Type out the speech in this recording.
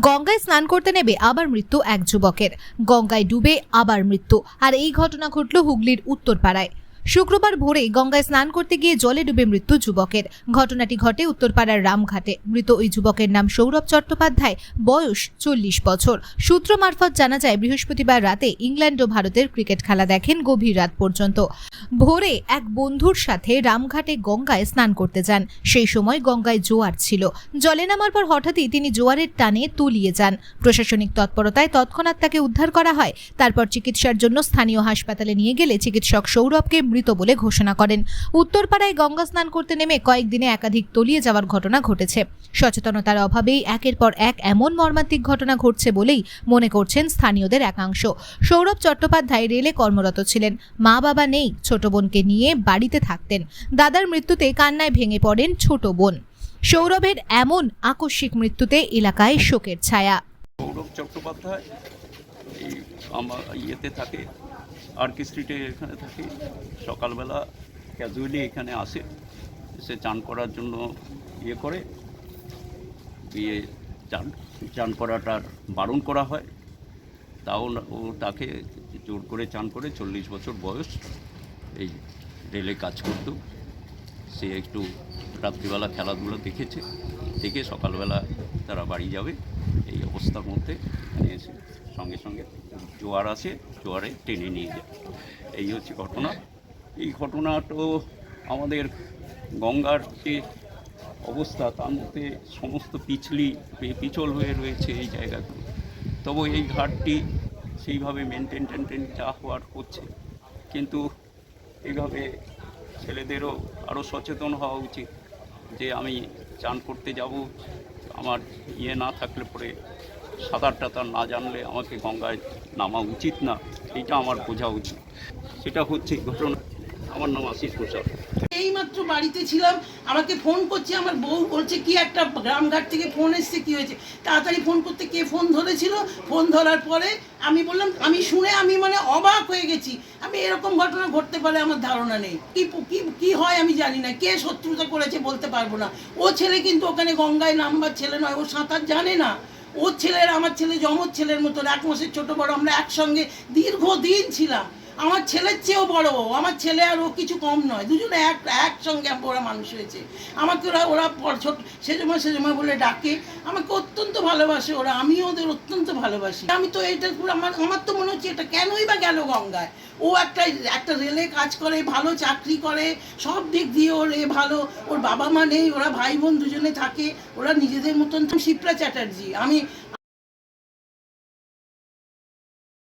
গঙ্গায় স্নান করতে নেবে আবার মৃত্যু এক যুবকের। গঙ্গায় ডুবে আবার মৃত্যু। আর এই ঘটনা ঘটল হুগলির উত্তরপাড়ায়। শুক্রবার ভোরে গঙ্গায় স্নান করতে গিয়ে জলে ডুবে মৃত্যু যুবকের। ঘটনাটি ঘটে উত্তরপাড়ার রামঘাটে। মৃত ওই যুবকের নাম সৌরভ চট্টোপাধ্যায়, বয়স চল্লিশ বছর। সূত্র মারফত জানা যায়, বৃহস্পতিবার রাতে ইংল্যান্ড ও ভারতের ক্রিকেট খেলা দেখেন গভীর রাত পর্যন্ত। ভোরে এক বন্ধুর সাথে রামঘাটে গঙ্গায় স্নান করতে যান। সেই সময় গঙ্গায় জোয়ার ছিল। জলে নামার পর হঠাৎই তিনি জোয়ারের টানে তলিয়ে যান। প্রশাসনিক তৎপরতায় তৎক্ষণাৎ তাকে উদ্ধার করা হয়। তারপর চিকিৎসার জন্য স্থানীয় হাসপাতালে নিয়ে গেলে চিকিৎসক সৌরভকে মৃত বলে ঘোষণা করেন। উত্তরপাড়ায় গঙ্গা স্নান করতে নেমে কয়েকদিনে একাধিক তলিয়ে যাওয়ার ঘটনা ঘটেছে। সচেতনতার অভাবেই একের পর এক এমন মর্মান্তিক ঘটনা ঘটছে বলেই মনে করছেন স্থানীয়দের একাংশ। সৌরভ চট্টোপাধ্যায় রেলে কর্মরত ছিলেন। মা বাবা নেই, ছোট বোনকে নিয়ে বাড়িতে থাকতেন। দাদার মৃত্যুতে কান্নায় ভেঙে পড়েন ছোট বোন। সৌরভের এমন আকস্মিক মৃত্যুতে এলাকায় শোকের ছায়া। সৌরভ চট্টোপাধ্যায় আমার ইয়েতে থাকে আর কে স্ট্রিটে এখানে থাকে। সকালবেলা ক্যাজুয়ালি এখানে আসে, এসে চান করার জন্য ইয়ে করে দিয়ে চান। চান করাটার বারণ করা হয়। তাও ও তাকে জোর করে চান করে চল্লিশ বছর বয়স। এই রেলে কাজ করতো। সে একটু রাত্রিবেলা খেলাধুলো দেখেছে। দেখে সকালবেলা তারা বাড়ি যাবে। এই অবস্থার মধ্যে এসে সঙ্গে সঙ্গে জোয়ার আসে জোয়ারে টেনে নিয়ে যায়। এই হচ্ছে ঘটনা। এই ঘটনাটো আমাদের গঙ্গার যে অবস্থা, তার মধ্যে সমস্ত পিছলি পিছল হয়ে রয়েছে এই জায়গাগুলো। তবু এই ঘাটটি সেইভাবে মেনটেন টেনটেন যা হওয়ার হচ্ছে কিন্তু এইভাবে ছেলেদেরও আরও সচেতন হওয়া উচিত যে আমি চান করতে যাব, আমার ইয়ে না থাকলে পরে সাঁতার টাতার না জানলে আমাকে গঙ্গায় নামা উচিত না এটা আমার বোঝা উচিত। সেটা হচ্ছে ঘটনা। আমার নাম আশিস প্রসাদ। এইমাত্র বাড়িতে ছিলাম, আমাকে ফোন করছে, আমার বউ বলছে, কি একটা গ্রামঘাট থেকে ফোন এসছে, কি হয়েছে? তাড়াতাড়ি ফোন করতে কে ফোন ধরেছিল? ফোন ধরার পরে আমি বললাম, আমি শুনে আমি মানে অবাক হয়ে গেছি। আমি এরকম ঘটনা ঘটতে পারে, আমার ধারণা নেই। কি কি হয় আমি জানি না। কে শত্রুতা করেছে বলতে পারব না। ও ছেলে কিন্তু ওখানে গঙ্গায় নামবার ছেলে নয়, ও সাঁতার জানে না। ওর ছেলের, আমার ছেলে জমজ ছেলের মতন। এক মাসের ছোট বড় আমরা একসঙ্গে দীর্ঘদিন ছিলাম। আমার ছেলের চেয়েও বড়। আমার ছেলে আর ও কিছু কম নয়, দুজনে এক, একসঙ্গে ওরা মানুষ হয়েছে। আমাকে ওরা ওরা ছোট, সেজমা সেজমা বলে ডাকে, আমাকে অত্যন্ত ভালোবাসে ওরা, আমিও ওদের অত্যন্ত ভালোবাসি। আমি তো এটা আমার আমার তো মনে হচ্ছে এটা কেনই বা গেল গঙ্গায়? ও একটা একটা রেলে কাজ করে, ভালো চাকরি করে, সব দিক দিয়ে ওর এ ভালো, ওর বাবা মা নেই, ওরা ভাই বোন দুজনে থাকে, ওরা নিজেদের মতন। শিপ্রা চ্যাটার্জি, আমি